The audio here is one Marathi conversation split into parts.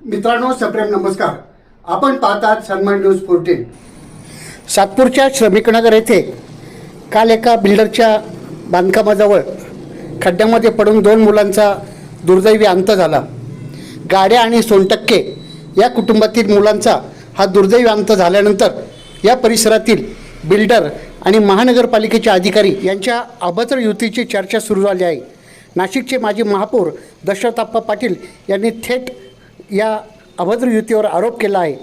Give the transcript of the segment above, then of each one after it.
मित्रांनो सप्रेम नमस्कार. आपण पाहतात सन्मान न्यूज फोर्टीन सातपूरच्या श्रमिकनगर येथे काल एका बिल्डरच्या बांधकामाजवळ खड्ड्यामध्ये पडून दोन मुलांचा दुर्दैवी अंत झाला. गाड्या आणि सोनटक्के या कुटुंबातील मुलांचा हा दुर्दैवी अंत झाल्यानंतर या परिसरातील बिल्डर आणि महानगरपालिकेचे अधिकारी यांच्या अभद्र युतीची चर्चा सुरू झाली आहे. नाशिकचे माजी महापौर दशरथ आप्पा पाटील यांनी थेट या अभद्र युतीवर आरोप केला आहे.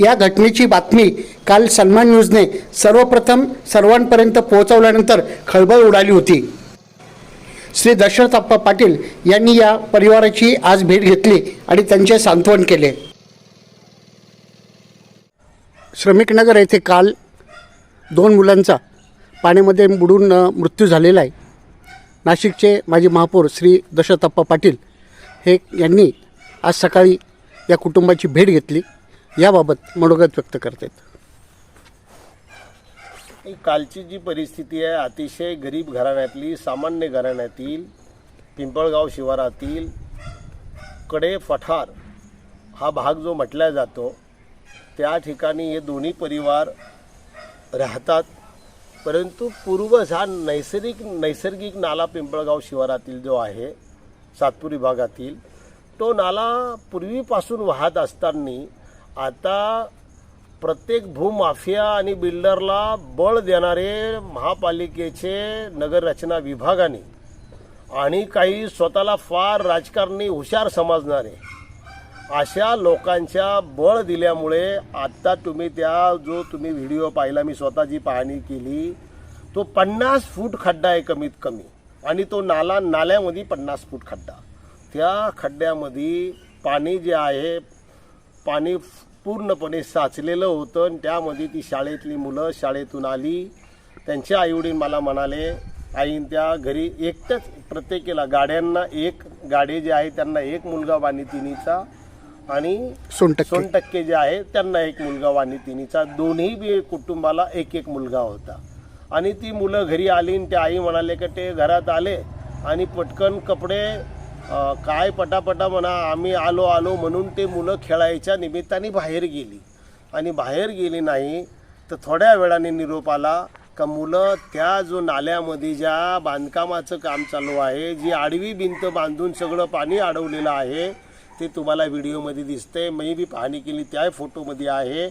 या घटनेची बातमी काल सन्मान न्यूजने सर्वप्रथम सर्वांपर्यंत पोहोचवल्यानंतर खळबळ उडाली होती. श्री दशरथाप्पा पाटील यांनी या परिवाराची आज भेट घेतली आणि त्यांचे सांत्वन केले. श्रमिकनगर येथे काल दोन मुलांचा पाण्यामध्ये बुडून मृत्यू झालेला आहे. नाशिकचे माजी महापौर श्री दशरथप्पा पाटील हे यांनी आज सकाळी या कुटुंबाची भेट घेतली. याबाबत मनोगत व्यक्त करतात. कालची जी परिस्थिती आहे अतिशय गरीब घराण्यातली सामान्य घराण्यातील पिंपळगाव शिवारातील कडे पठार हा भाग जो म्हटला जातो त्या ठिकाणी हे दोन्ही परिवार राहतात. परंतु पूर्वज हा नैसर्गिक नैसर्गिक नाला पिंपळगाव शिवारातील जो आहे सातपुरी भागातील तो नाला पूर्वीपासून वाहत असताना आता प्रत्येक भूमाफिया आणि बिल्डरला बळ देणारे महापालिकेचे नगररचना विभागाने आणि काही स्वतःला फार राजकारणी हुशार समजणारे अशा लोकांच्या बळ दिल्यामुळे आत्ता तुम्ही त्या जो तुम्ही व्हिडिओ पाहिला मी स्वतःची पाहणी केली तो पन्नास फूट खड्डा आहे कमीत कमी. आणि तो नाला नाल्यामध्ये पन्नास फूट खड्डा. त्या खड्ड्यामध्ये पाणी जे आहे पाणी पूर्णपणे साचलेलं होतं आणि त्यामध्ये ती शाळेतली मुलं शाळेतून आली. त्यांचे आईवडील मला म्हणाले आईन त्या घरी एकटंच प्रत्येकीला गाड्यांना एक गाडी जे आहे त्यांना एक मुलगा वाणी तिनीचा आणि सोनटक्के सोन टक्के जे आहे त्यांना एक मुलगा वाणी तिनीचा. दोन्ही बी कुटुंबाला एक एक मुलगा होता. आणि ती मुलं घरी आली आणि त्या आई म्हणाले की ते घरात आले आणि पटकन कपडे काय पटापटा म्हणा आम्ही आलो आलो म्हणून ते मुलं खेळायच्या निमित्ताने बाहेर गेली. आणि बाहेर गेली नाही तर थोड्या वेळाने निरोप आला का मुलं त्या जो नाल्यामध्ये ज्या बांधकामाचं काम चालू आहे जी आडवी भिंत बांधून सगळं पाणी अडवलेलं आहे ते तुम्हाला व्हिडिओमध्ये दिसतंय. मी बी पाहणी केली त्या फोटोमध्ये आहे.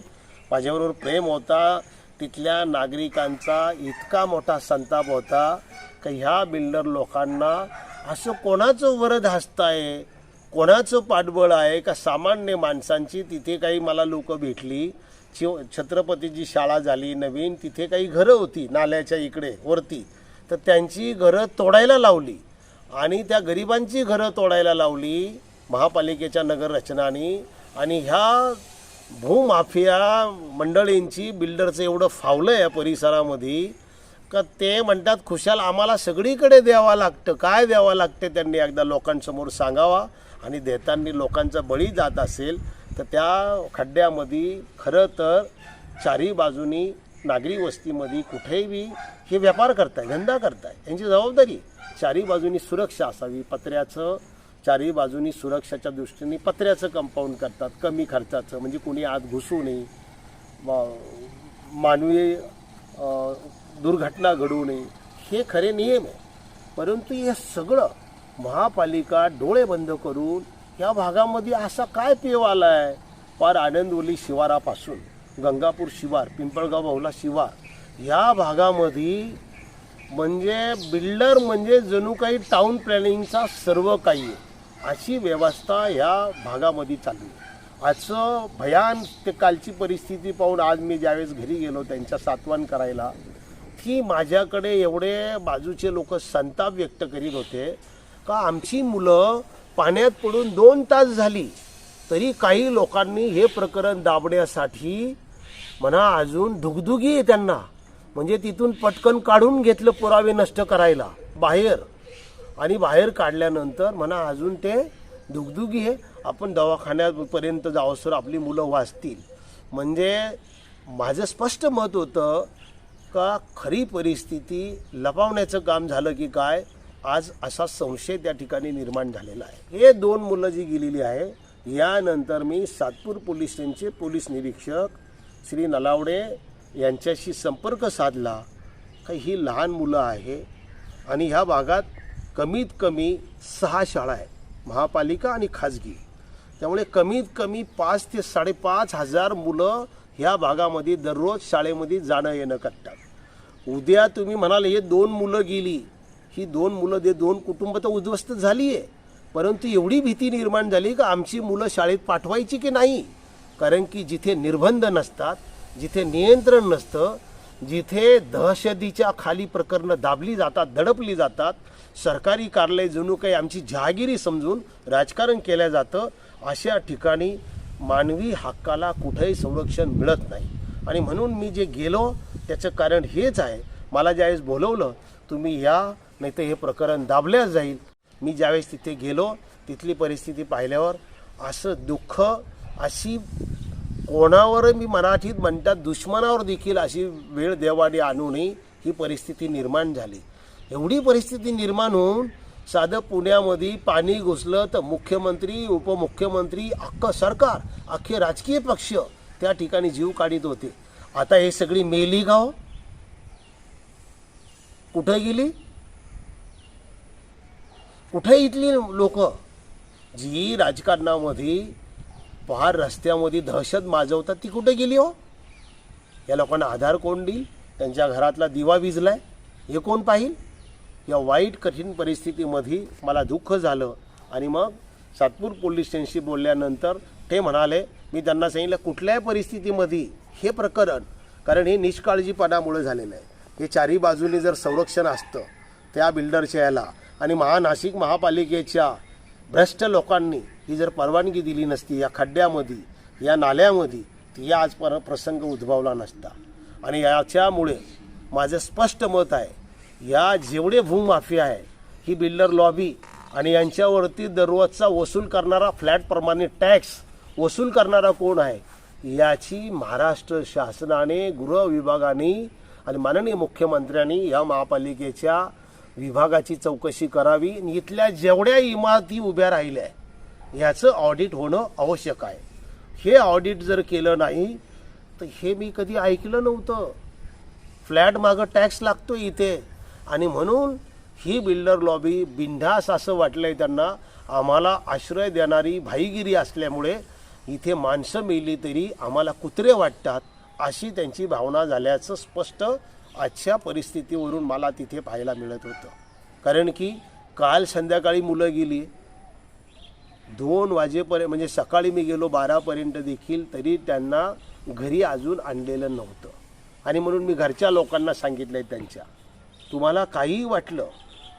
माझ्याबरोबर प्रेम होता. तिथल्या नागरिकांचा इतका मोठा संताप होता. का ह्या बिल्डर लोकांना असं कोणाचं वरद हसताय आहे? कोणाचं पाठबळ आहे? का सामान्य माणसांची तिथे काही मला लोक भेटली? शिव छत्रपतीची शाळा झाली नवीन तिथे काही घरं होती नाल्याच्या इकडे वरती. तर त्यांची घरं तोडायला लावली. आणि त्या गरिबांची घरं तोडायला लावली महापालिकेच्या नगररचनाने. आणि ह्या भूमाफिया मंडळींची बिल्डरचं एवढं फावलं आहे या परिसरामध्ये. का ते म्हणतात खुशाल आम्हाला सगळीकडे द्यावं लागतं. काय द्यावं लागतं त्यांनी एकदा लोकांसमोर सांगावा आणि देताना लोकांचा बळी जात असेल तर त्या खड्ड्यामध्ये खरं तर चारी बाजूनी नागरी वस्तीमध्ये कुठेही हे व्यापार करताय धंदा करताय. यांची जबाबदारी चारी बाजूनी सुरक्षा असावी पत्र्याचं चारी बाजूनी सुरक्षाच्या दृष्टीने पत्र्याचं कंपाऊंड करतात कमी खर्चाचं. म्हणजे कोणी आत घुसू नये. मानवी दुर्घटना घडू नये हे खरे नियम आहे. परंतु हे सगळं महापालिका डोळे बंद करून या भागामध्ये असा काय पेव आला आहे पार आनंदवली शिवारापासून गंगापूर शिवार पिंपळगाव बहुला शिवार या भागामध्ये म्हणजे बिल्डर म्हणजे जणू काही टाऊन प्लॅनिंगचा सर्व काही आहे. अशी व्यवस्था ह्या भागामध्ये चालू आहे. आजचं भयान ते कालची परिस्थिती पाहून आज मी ज्यावेळेस घरी गेलो त्यांच्या सातवण करायला की माझ्याकडे एवढे बाजूचे लोक संताप व्यक्त करीत होते का आमची मुलं पाण्यात पडून दोन तास झाली तरी काही लोकांनी हे प्रकरण दाबण्यासाठी म्हणा अजून धुगधुगी आहे त्यांना. म्हणजे तिथून पटकन काढून घेतलं पुरावे नष्ट करायला बाहेर. आणि बाहेर काढल्यानंतर म्हणा अजून ते दुगदुगी आहे. आपण दवाखान्यापर्यंत जावसर आपली मुलं वाचतील. म्हणजे माझं स्पष्ट मत होतं का खरी परिस्थिती लपवण्याचं काम झालं की काय आज असा संशय त्या ठिकाणी निर्माण झालेला आहे. हे दोन मुलं जी गेलेली आहे यानंतर मी सातपूर पोलीस स्टेशनचे पोलीस निरीक्षक श्री नलावडे यांच्याशी संपर्क साधला. का ही लहान मुलं आहे आणि ह्या भागात कमीत कमी सहा शाळा आहे महापालिका आणि खाजगी. त्यामुळे कमीत कमी पाच ते साडेपाच हजार मुलं ह्या भागामध्ये दररोज शाळेमध्ये जाणं येणं करतात उद्या तुम्ही म्हणाल हे दोन मुलं गेली. ही दोन मुलं दे दोन कुटुंब तर उद्ध्वस्त झाली आहे परंतु एवढी भीती निर्माण झाली की आमची मुलं शाळेत पाठवायची की नाही? कारण की जिथे निर्बंध नसतात जिथे नियंत्रण नसतं जिथे दहशतीच्या खाली प्रकरणं दाबली जातात दडपली जातात सरकारी कार्यालय जणू काही आमची जहागिरी समजून राजकारण केलं जातं अशा ठिकाणी मानवी हक्काला कुठेही संरक्षण मिळत नाही. आणि म्हणून मी जे गेलो त्याचं कारण हेच आहे. मला ज्यावेळेस बोलवलं तुम्ही या नाही तर हे प्रकरण दाबल्या जाईल. मी ज्यावेळेस तिथे गेलो तिथली परिस्थिती पाहिल्यावर असं दुःख अशी कोणावर मी मराठीत म्हणतात दुश्मनावर देखील अशी वेळ देवाडी आणूनही ही परिस्थिती निर्माण झाली. एवढी परिस्थिती निर्माण होऊन साधं पुण्यामध्ये पाणी घुसलं तर मुख्यमंत्री उपमुख्यमंत्री अख्खं सरकार अख्खे राजकीय पक्ष त्या ठिकाणी जीव काढीत होते. आता हे सगळी मेली गाव? कुठं गेली? कुठे इथली लोक? जी राजकारणामध्ये पार रस्त्यामध्ये दहशत माजवतात ती कुठे गेली हो? या लोकांना आधार कोण देईल? त्यांच्या घरातला दिवा विजलाय? हे कोण पाहिल? या वाईट कठीण परिस्थितीमध्ये मला दुःख झालं आणि मग सातपूर पोलीस स्टेशनशी बोलल्यानंतर ते म्हणाले मी त्यांना सांगितलं कुठल्याही परिस्थितीमध्ये हे प्रकरण कारण हे निष्काळजीपणामुळे झालेलं आहे. हे चारी बाजूनी जर संरक्षण असतं त्या बिल्डरच्या याला आणि महानाशिक महापालिकेच्या भ्रष्ट लोकांनी ही जर परवानगी दिली नसती या खड्ड्यामध्ये या नाल्यामध्ये ती आज पर प्रसंग उद्भवला नसता. आणि याच्यामुळे माझं स्पष्ट मत आहे या जेवढे भूमाफिया आहे ही बिल्डर लॉबी आणि यांच्यावरती दररोजचा वसूल करणारा फ्लॅटप्रमाणे टॅक्स वसूल करणारा कोण आहे याची महाराष्ट्र शासनाने गृह विभागाने आणि माननीय मुख्यमंत्र्यांनी या महापालिकेच्या विभागाची चौकशी करावी. आणि इथल्या जेवढ्या इमारती उभ्या राहिल्या याचं ऑडिट होणं आवश्यक आहे. हे ऑडिट जर केलं नाही तर हे मी कधी ऐकलं नव्हतं. फ्लॅट मागं टॅक्स लागतो इथे. आणि म्हणून ही बिल्डर लॉबी बिंढास असं वाटलं आहे त्यांना. आम्हाला आश्रय देणारी भाईगिरी असल्यामुळे इथे माणसं मिली तरी आम्हाला कुत्रे वाटतात अशी त्यांची भावना झाल्याचं स्पष्ट आजच्या परिस्थितीवरून मला तिथे पाहायला मिळत होतं. कारण की काल संध्याकाळी मुलं गेली. दोन वाजेपर्यंत म्हणजे सकाळी मी गेलो बारापर्यंत देखील तरी त्यांना घरी अजून आणलेलं नव्हतं. आणि म्हणून मी घरच्या लोकांना सांगितलं आहे त्यांच्या तुम्हाला काहीही वाटलं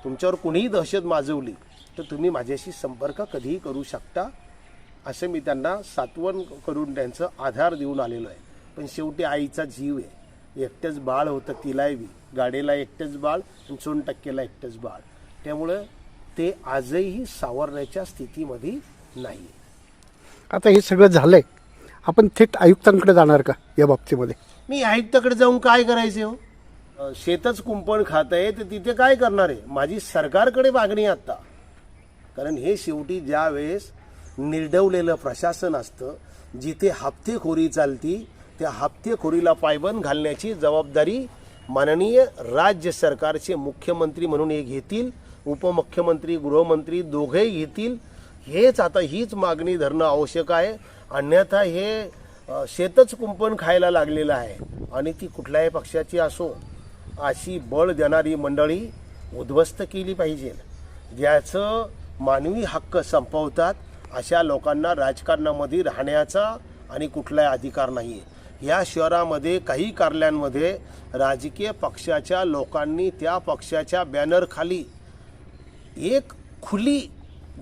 तुमच्यावर कुणीही दहशत माजवली तर तुम्ही माझ्याशी संपर्क कधीही करू शकता असं मी त्यांना सात्वन करून त्यांचं आधार देऊन आलेलो आहे. पण शेवटी आईचा जीव आहे. एकटंच बाळ होतं तिलाही बी. गाडीला एकटंच बाळ आणि सोन टक्केला एकटंच बाळ. त्यामुळं ते आजही सावरण्याच्या स्थितीमध्ये नाही. आता हे सगळं झालंय. आपण थेट आयुक्तांकडे जाणार का या बाबतीमध्ये? मी आयुक्ताकडे जाऊन काय करायचे हो? शेतच कुंपण खात आहे तर तिथे काय करणार आहे? माझी सरकारकडे मागणी आता कारण हे शेवटी ज्या वेळेस निर्डवलेलं प्रशासन असतं. जिथे हप्तेखोरी चालती त्या हप्तेखोरीला पायबंद घालण्याची जबाबदारी माननीय राज्य सरकारचे मुख्यमंत्री म्हणून हे घेतील उपमुख्यमंत्री गृहमंत्री दोघेही घेतील. हेच आता हीच मागणी धरणं आवश्यक आहे. अन्यथा हे शेतच कुंपण खायला लागलेलं आहे. आणि ती कुठल्याही पक्षाची असो अशी बळ देणारी मंडळी उद्ध्वस्त केली पाहिजे. ज्याचं मानवी हक्क संपवतात. अशा लोकांना राजकारणामध्ये राहण्याचा आणि कुठलाही अधिकार नाही आहे या शहरामध्ये काही कार्यालयांमध्ये राजकीय पक्षाच्या लोकांनी त्या पक्षाच्या बॅनरखाली एक खुली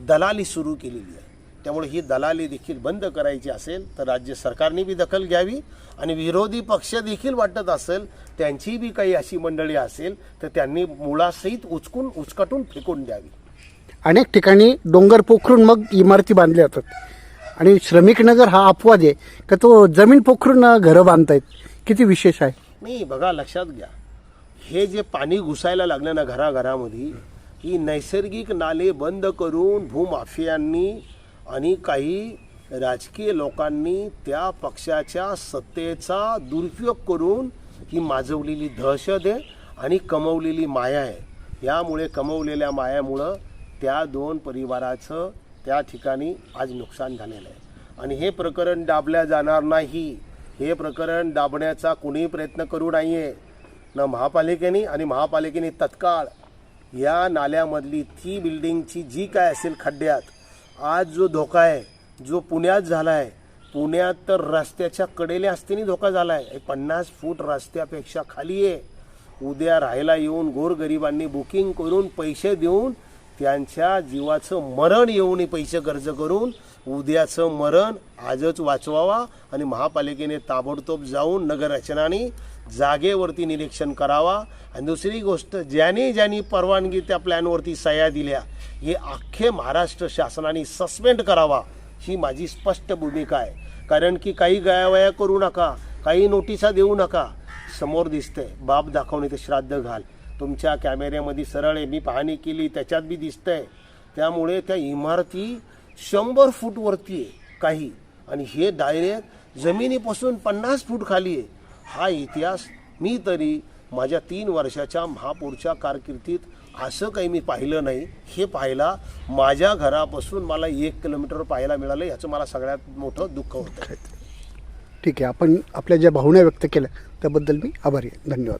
दलाली सुरू केलेली आहे. त्यामुळे ही दलाली देखील बंद करायची असेल तर राज्य सरकारने बी दखल घ्यावी आणि विरोधी पक्ष देखील वाटत असेल त्यांची बी काही अशी मंडळी असेल तर त्यांनी मुळासहित उचकून उचकटून फेकून द्यावी. अनेक ठिकाणी डोंगर पोखरून मग इमारती बांधल्या जातात. आणि श्रमिकनगर हा अपवाद आहे का तो जमीन पोखरून घरं बांधतायत? किती विशेष आहे? नाही बघा लक्षात घ्या. हे जे पाणी घुसायला लागलं ना घराघरामध्ये ही नैसर्गिक नाले बंद करून भूमाफियांनी आणि काही राजकीय लोकांनी त्या पक्षाच्या सत्तेचा दुरुपयोग करून ही माजवलेली दहशत आहे आणि कमवलेली माया आहे. यामुळे कमवलेल्या मायामुळं त्या दोन परिवाराचं त्या ठिकाणी आज नुकसान झालेलं आहे. आणि हे प्रकरण दाबल्या जाणार नाही. हे प्रकरण दाबण्याचा कुणीही प्रयत्न करू नाही आहे ना महापालिकेने आणि महापालिकेने तत्काळ या नाल्यामधली ती बिल्डिंगची जी काय असेल खड्ड्यात आज जो धोका आहे जो पुण्यात झाला आहे पुण्यात तर रस्त्याच्या कडेल्या असताना धोका झाला आहे पन्नास फूट रस्त्यापेक्षा खाली आहे. उद्या राहायला येऊन गोरगरिबांनी बुकिंग करून पैसे देऊन त्यांच्या जीवाचं मरण येऊन पैसे खर्च करून उद्याचं मरण आजच वाचवावा आणि महापालिकेने ताबडतोब जाऊन नगररचनाने जागेवरती निरीक्षण करावा. आणि दुसरी गोष्ट ज्याने ज्यांनी परवानगी त्या प्लॅनवरती सह्या दिल्या हे अख्खे महाराष्ट्र शासनाने सस्पेंड करावा ही माझी स्पष्ट भूमिका आहे. कारण की काही गयावया करू नका काही नोटिसा देऊ नका. समोर दिसते बाप दाखवणे ते श्राद्ध घाल. तुमच्या कॅमेऱ्यामध्ये सरळ आहे मी पाहणी केली त्याच्यात बी दिसतंय. त्यामुळे त्या इमारती शंभर फूटवरती आहे काही. आणि हे डायरेक्ट जमिनीपासून पन्नास फूट खाली आहे. हा इतिहास मी तरी माझ्या तीन वर्षाच्या महापूरच्या कारकिर्दीत असं काही मी पाहिलं नाही. हे पाहायला माझ्या घरापासून मला एक किलोमीटर पाहायला मिळालं याचं मला सगळ्यात मोठं दुःख होतं. ठीक आहे आपण आपल्या ज्या भावना व्यक्त केल्या त्याबद्दल मी आभारी आहे. धन्यवाद.